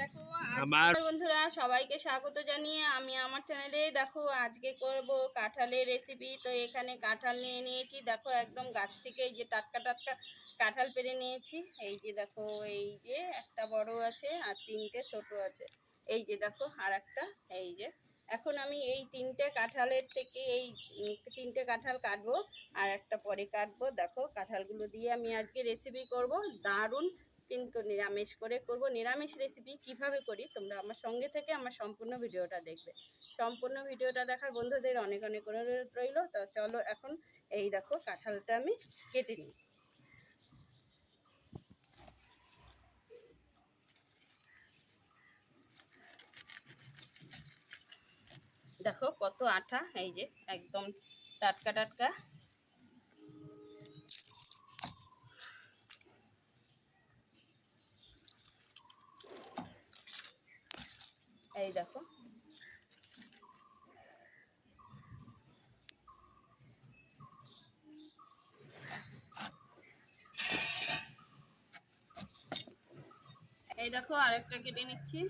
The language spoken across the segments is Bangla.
দেখো আমার- বন্ধুরা সবাইকে স্বাগত জানিয়ে আমি আমার চ্যানেলে দেখো আজকে করব কাঁঠালের রেসিপি তো এখানে কাঁঠাল নিয়ে নিয়েছি। দেখো একদম গাছ থেকে এই যে টাটকা টাটকা কাঁঠাল পেরে নিয়েছি। এই যে দেখো এই যে একটা বড় আছে আর তিনটে ছোট আছে। এই যে দেখো আর একটা এই যে। এখন আমি এই তিনটে কাঁঠালের থেকে এই তিনটে কাঁঠাল কাটবো আর একটা পরে কাটবো। দেখো কাঁঠালগুলো দিয়ে আমি আজকে রেসিপি করব। দারুণ কিন্তু নিরামিষ করে করব। নিরামিষ রেসিপি কীভাবে করি তোমরা আমার সঙ্গে থেকে আমার সম্পূর্ণ ভিডিওটা দেখবে। সম্পূর্ণ ভিডিওটা দেখার বন্ধুদের অনেক অনেক অনুরোধ রইল। তো চলো এখন এই দেখো কাঁঠালটা আমি কেটে নিই। দেখো কত আঠা, এই যে একদম টাটকা টাটকা এই দেখো। এই দেখো, আরেকটা কেটে নিচ্ছি।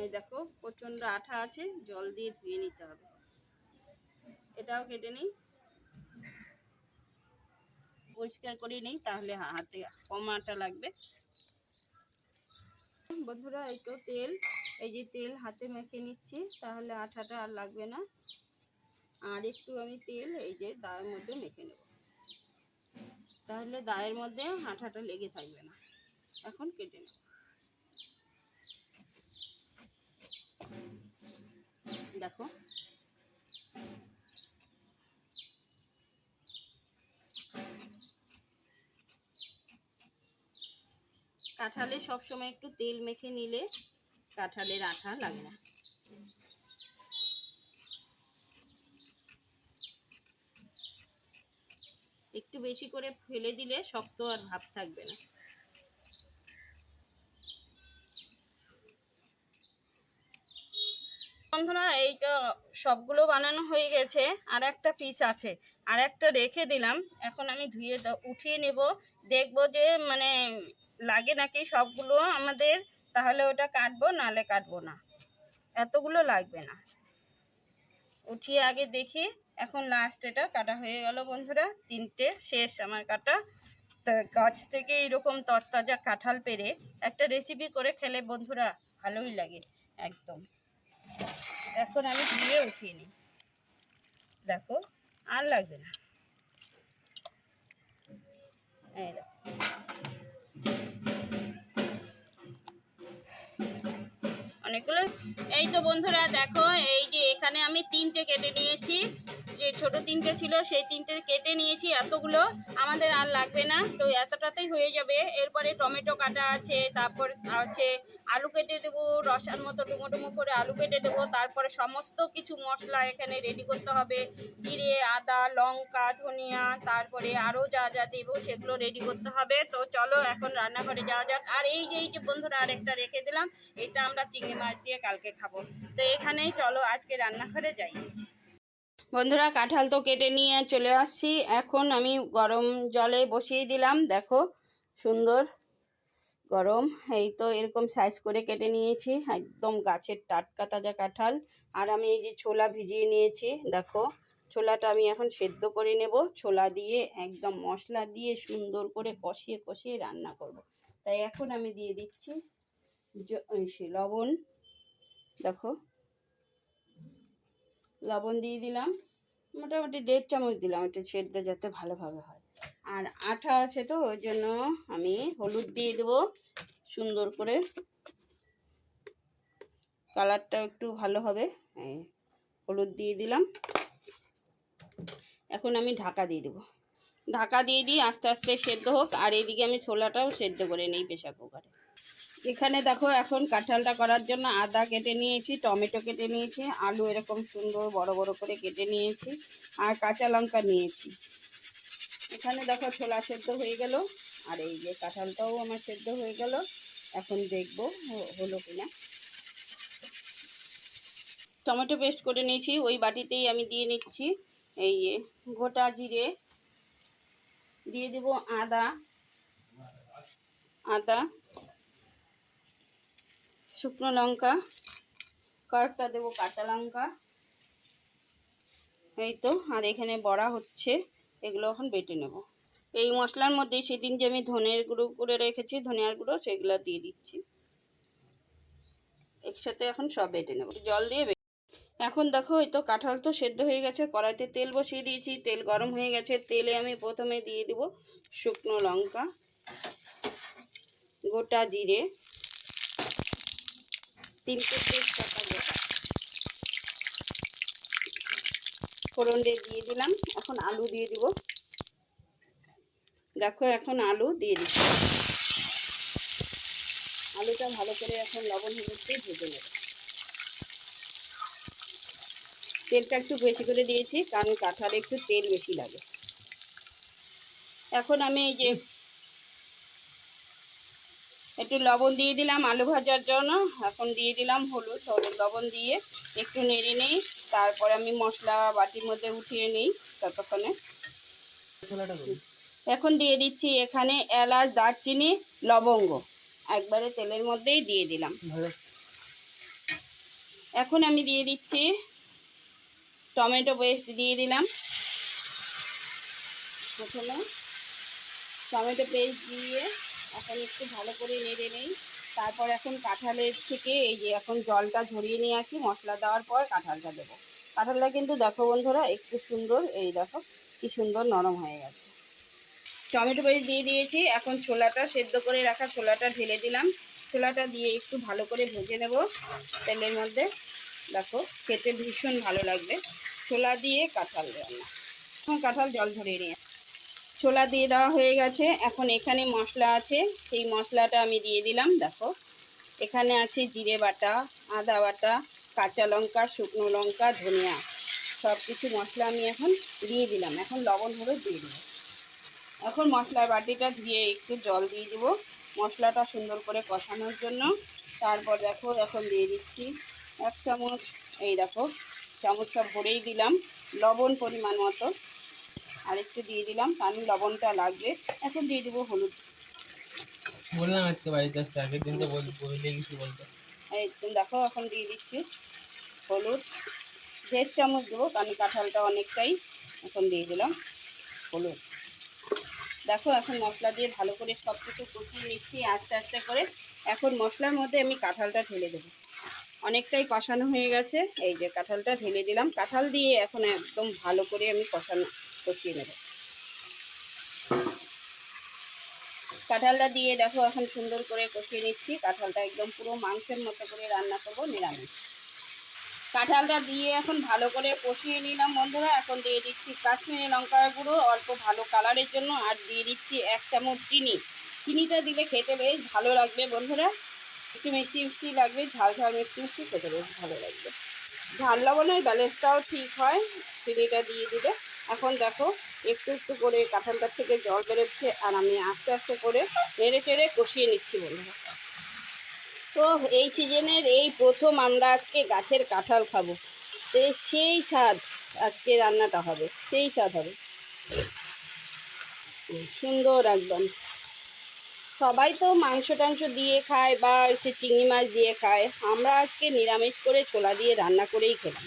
এই দেখো প্রচণ্ড আঠা আছে, জল দিয়ে ধুয়ে নিতে হবে। এটাও কেটে নিই। পরিষ্কার করে নিই, তাহলে হাতে কম আটা লাগবে। বন্ধুরা এই তো তেল, এই যে তেল হাতে মেখে নিচ্ছি, তাহলে আঠাটা আর লাগবে না। আর একটু আমি তেল এই যে দায়ের মধ্যে মেখে নেব। তাহলে দায়ের মধ্যে আঠাটা লেগে থাকবে না। এখন কেটে নেব দেখো কাঁঠালে সবসময় একটু তেল মেখে নিলে কাঁঠালের আঠা লাগে না। একটু বেশি করে ফেলে দিলে শক্ত আর ভাব থাকবে না। বন্ধুরা, এই তো সবগুলো বানানো হয়ে গেছে, আর একটা পিস আছে, আর একটা রেখে দিলাম। এখন আমি ধুয়ে উঠিয়ে নেব, দেখব যে মানে লাগে নাকি সবগুলো আমাদের? তাহলে ওটা কাটবো, নালে কাটবো না। এতগুলো লাগবে না। উঠিয়ে আগে দেখি। এখন লাস্ট এটা কাটা হয়ে গেল বন্ধুরা। তিনটে শেষ আমার কাটা। গাছ থেকে এরকম তরতাজা কাঁঠাল পেরে একটা রেসিপি করে খেলে বন্ধুরা ভালোই লাগে, একদম। এখন আমি ধুয়ে উঠিয়ে নিই। দেখো, আর লাগবে না। এই অনেকগুলো। এই তো বন্ধুরা দেখো এই যে এখানে আমি তিনটে কেটে নিয়েছি। যে ছোট তিনটে ছিল, সেই তিনটে কেটে নিয়েছি, এতগুলো আমাদের আর লাগবে না। তো এতটাতেই হয়ে যাবে। এরপরে টমেটো কাটা আছে, তারপর আছে আলু কেটে দেবো, রসার মতো ডুমো ডুমো করে আলু কেটে দেবো। তারপরে সমস্ত কিছু মশলা এখানে রেডি করতে হবে। জিরে, আদা, লঙ্কা, ধনিয়া, তারপরে আরও যা যা দেবো সেগুলো রেডি করতে হবে। তো চলো এখন রান্নাঘরে যাওয়া যাক। আর এই যে এই যে বন্ধুরা আরেকটা রেখে দিলাম, এটা আমরা চিংড়ি মাছ দিয়ে কালকে খাব। তো এখানেই চলো আজকে রান্নাঘরে যাই। বন্ধুরা, কাঁঠাল তো কেটে নিয়ে চলে আসছি। এখন আমি গরম জলে বসিয়ে দিলাম। দেখো, সুন্দর গরম। এই তো এরকম সাইজ করে কেটে নিয়েছি। একদম গাছের টাটকা তাজা কাঁঠাল। আর আমি এই যে ছোলা ভিজিয়ে নিয়েছি। দেখো, ছোলাটা আমি এখন সেদ্ধ করে নেব। ছোলা দিয়ে একদম মশলা দিয়ে সুন্দর করে কষিয়ে কষিয়ে রান্না করব। তাই এখন আমি দিয়ে দিচ্ছি লবণ। দেখো লবণ দিয়ে দিলাম। মোটামুটি দেড় চামচ দিলাম একটু সেদ্ধ যাতে ভালোভাবে হয়। আর আঠা আছে তো, ওই জন্য আমি হলুদ দিয়ে দেবো সুন্দর করে। কালারটা একটু ভালো হবে হলুদ দিয়ে দিলাম। এখন আমি ঢাকা দিয়ে দেবো। ঢাকা দিয়ে দিই আস্তে আস্তে সেদ্ধ হোক, আর এইদিকে আমি ছোলাটাও সেদ্ধ করে নিই প্রেশার কুকারে। এখানে দেখো এখন কাঁঠালটা করার জন্য আদা কেটে নিয়েছি, টমেটো কেটে নিয়েছি, আলু এরকম সুন্দর বড় বড় করে কেটে নিয়েছি আর কাঁচা লঙ্কা নিয়েছি। এখানে দেখো ছোলা সেদ্ধ হয়ে গেল আর এই যে কাঁঠালটাও আমার সেদ্ধ হয়ে গেল। এখন দেখব হলো কিনা। টমেটো পেস্ট করে নিয়েছি, ওই বাটিতেই আমি দিয়ে নিচ্ছি এই যে গোটা জিরে। দিয়ে দেবো আদা আদা শুকনো লঙ্কা, কয়েকটা দেবো কাঁচা লঙ্কা। এই তো, আর এখানে বড়া হচ্ছে, এগুলো এখন বেটে নেব। এই মশলার মধ্যে সেদিন যে আমি ধনের গুঁড়ো করে রেখেছি, ধনিয়ার গুঁড়ো, সেগুলো দিয়ে দিচ্ছি। একসাথে এখন সব বেটে নেব। জল দিয়ে এখন দেখো, এই তো কাঁঠাল তো সেদ্ধ হয়ে গেছে, কড়াইতে তেল বসিয়ে দিয়েছি, তেল গরম হয়ে গেছে, তেলে আমি প্রথমে দিয়ে দিব শুকনো লঙ্কা, গোটা জিরে। তিনটে তেজপাতা গোটা ফোড়ন দিয়ে দিয়ে দিলাম। এখন আলু দিয়ে দিব। দেখো এখন আলু দিয়ে দিচ্ছি। আলুটা ভালো করে এখন লবণ হলুদ ভেজে নেব। তেলটা একটু বেশি করে দিয়েছি, কারণ কাঁঠালে একটু তেল বেশি লাগে। এখন আমি এই যে একটু লবণ দিয়ে দিলাম আলু ভাজার জন্য। এখন দিয়ে দিলাম হলুদ হলুদ লবণ দিয়ে একটু নেড়ে নিই। তারপরে আমি মশলা বাটির মধ্যে উঠিয়ে নিই ততক্ষণে। এখন দিয়ে দিচ্ছি এখানে এলাচ দারচিনি লবঙ্গ। একবারে তেলের মধ্যেই দিয়ে দিলাম। এখন আমি দিয়ে দিচ্ছি টমেটো পেস্ট দিয়ে দিলাম। প্রথমে টমেটো পেস্ট দিয়ে এখন একটু ভালো করে নেড়ে নেই। তারপর এখন কাঁঠালের থেকে এই যে এখন জলটা ঝরিয়ে নিয়ে আসি, মশলা দেওয়ার পর কাঁঠালটা দেবো। কাঁঠালটা কিন্তু দেখো বন্ধুরা একটু সুন্দর, এই দেখো কি সুন্দর নরম হয়ে গেছে। টমেটো পেস্ট দিয়ে দিয়েছি, এখন ছোলাটা সেদ্ধ করে রাখা ছোলাটা ঢেলে দিলাম। ছোলাটা দিয়ে একটু ভালো করে ভেজে নেব তেলের মধ্যে। দেখো খেতে ভীষণ ভালো লাগবে। ছোলা দিয়ে কাঁঠাল রান্না। এখন কাঁঠাল জল ধরিয়ে নিয়ে ছোলা দিয়ে দেওয়া হয়ে গেছে। এখন এখানে মশলা আছে। সেই মশলাটা আমি দিয়ে দিলাম, দেখো। এখানে আছে জিরে বাটা, আদা বাটা, কাঁচা লঙ্কা, শুকনো লঙ্কা, ধনিয়া। সব কিছু মশলা আমি এখন দিয়ে দিলাম। এখন লবণ হলুদ দিয়ে দেবো। এখন মশলার বাটিটা ধুয়ে একটু জল দিয়ে দেবো মশলাটা সুন্দর করে কষানোর জন্য। তারপর দেখো, এখন দিয়ে দিচ্ছি এক চামচ, এই দেখো, চামচটা ভরেই দিলাম। লবণ পরিমাণ মতো। আর একটু দিয়ে দিলাম। কারণ লবণটা লাগবে। এখন দিয়ে দেবো হলুদ। বললাম আজকে বাড়িতে আসতে আগের দিন তো বল বলে কিছু বলতো। তো দেখো এখন দিয়ে দিচ্ছি হলুদ। দেড় চামচ দেবো কারণ কাঁঠালটা অনেকটাই এখন দিয়ে দিলাম হলুদ। দেখো এখন মশলা দিয়ে ভালো করে সব কিছু কষিয়ে নিচ্ছি আস্তে আস্তে করে। এখন মশলার মধ্যে আমি কাঁঠালটা ঢেলে দেবো। অনেকটাই কষানো হয়ে গেছে। এই যে কাঁঠালটা ঢেলে দিলাম। কাঁঠাল দিয়ে এখন একদম ভালো করে আমি কষানো কষিয়ে নেব। কাঁঠালটা দিয়ে দেখো এখন সুন্দর করে কষিয়ে নিচ্ছি। কাঁঠালটা একদম পুরো মাংসের মতো করে রান্না করব নিরামিষ। কাঁঠালটা দিয়ে এখন ভালো করে কষিয়ে নিলাম বন্ধুরা। এখন দিয়ে দিচ্ছি কাশ্মীরি লঙ্কার গুঁড়ো। অল্প ভালো কালারের জন্য আর দিয়ে দিচ্ছি এক চামচ চিনি। চিনিটা দিলে খেতে বেশ ভালো লাগবে বন্ধুরা। একটু মিষ্টি মিষ্টি লাগবে, ঝাল ঝাল মিষ্টি মিষ্টি খেতে বেশ ভালো লাগবে। ঝাল লবণের ব্যালেন্সটাও ঠিক হয়। চিনিটা দিয়ে দিলে এখন দেখো, একটু একটু করে কাঁঠালটার থেকে জল বেরোচ্ছে আর আমি আস্তে আস্তে করে নেড়ে চেড়ে কষিয়ে নিচ্ছি বন্ধুরা। তো এই সিজনের এই প্রথম আমরা আজকে গাছের কাঁঠাল খাব। তো সেই স্বাদ আজকে রান্নাটা হবে, সেই স্বাদ হবে। সুন্দর একদম। সবাই তো মাংস টাংস দিয়ে খায় বা সে চিংড়ি মাছ দিয়ে খায়, আমরা আজকে নিরামিষ করে ছোলা দিয়ে রান্না করেই খেলাম।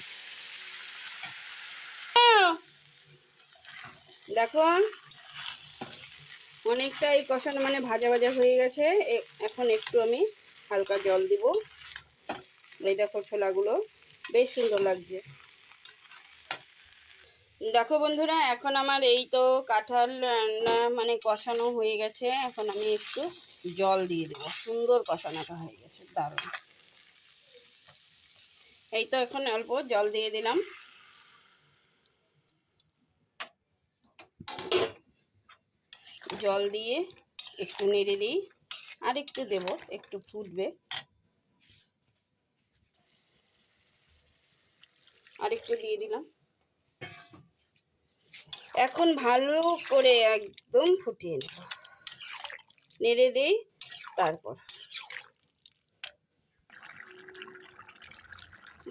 দেখো অনেকটাই কষানো মানে ভাজা ভাজা হয়ে গেছে। এখন একটু আমি হালকা জল দিব। এই দেখো ছোলাগুলো, বেশ সুন্দর লাগছে। দেখো বন্ধুরা, এখন আমার এই তো কাঁঠাল মানে কষানো হয়ে গেছে। এখন আমি একটু জল দিয়ে দেবো। সুন্দর কষানোটা হয়ে গেছে, দারুণ। এই তো এখন অল্প জল দিয়ে দিলাম। জল দিয়ে একটু নেড়ে দিই, আর একটু দেব, একটু ফুটবে। আর একটু দিয়ে দিলাম। এখন ভালো করে একদম ফুটিয়ে নেব। নেড়ে দিই, তারপর।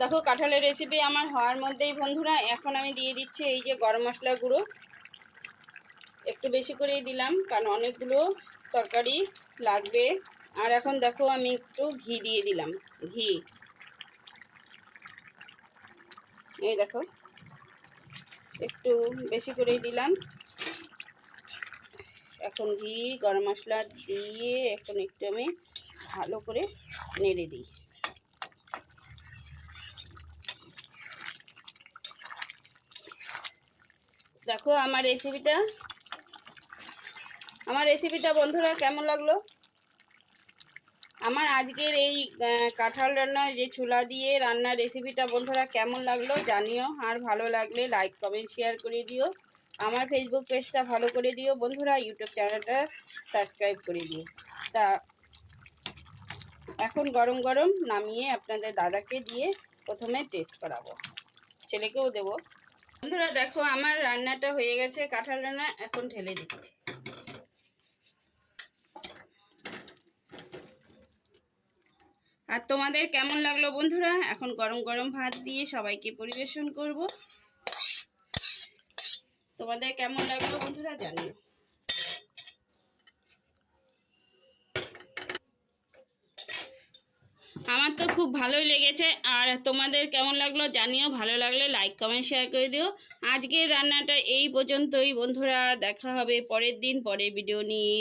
দেখো, কাঁঠালের রেসিপি আমার হওয়ার মধ্যেই বন্ধুরা, এখন আমি দিয়ে দিচ্ছি এই যে গরম মশলা গুঁড়ো। একটু বেশি করেই দিলাম, কারণ অনেকগুলো তরকারি লাগবে। আর এখন দেখো আমি একটু ঘি দিয়ে দিলাম, ঘি। এই দেখো, একটু বেশি করেই দিলাম। এখন ঘি, গরম মশলা দিয়ে এখন একটু আমি ভালো করে নেড়ে দিই। দেখো আমার রেসিপিটা আমার রেসিপিটা বন্ধুরা কেমন লাগল? আমার আজকের এই কাঁঠাল রান্না যে চুলা দিয়ে রান্নার রেসিপিটা বন্ধুরা কেমন লাগল জানিও। আর ভালো লাগলে লাইক কমেন্ট শেয়ার করে দিও। আমার ফেসবুক পেজটা ভালো করে দিও বন্ধুরা। ইউটিউব চ্যানেলটা সাবস্ক্রাইব করে দিও। তা, এখন গরম গরম নামিয়ে আপনাদের দাদাকে দিয়ে প্রথমে টেস্ট করাবো। ছেলেকেও দেবো। বন্ধুরা দেখো, আমার রান্নাটা হয়ে গেছে। কাঁঠাল রান্না এখন ঢেলে দিচ্ছি। আর তোমাদের কেমন লাগল বন্ধুরা? এখন গরম গরম ভাত দিয়ে সবাইকে পরিবেশন করব। তোমাদের কেমন লাগল বন্ধুরা জানিও। আমার তো খুব ভালোই লেগেছে, আর তোমাদের কেমন লাগল জানিও। ভালো লাগলে লাইক কমেন্ট শেয়ার করে দিও। আজকের রান্নাটা এই পর্যন্তই বন্ধুরা, দেখা হবে পরের দিন, পরের ভিডিও নিয়ে।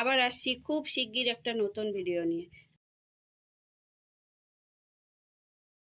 আবার আসছি খুব শিগগির একটা নতুন ভিডিও নিয়ে।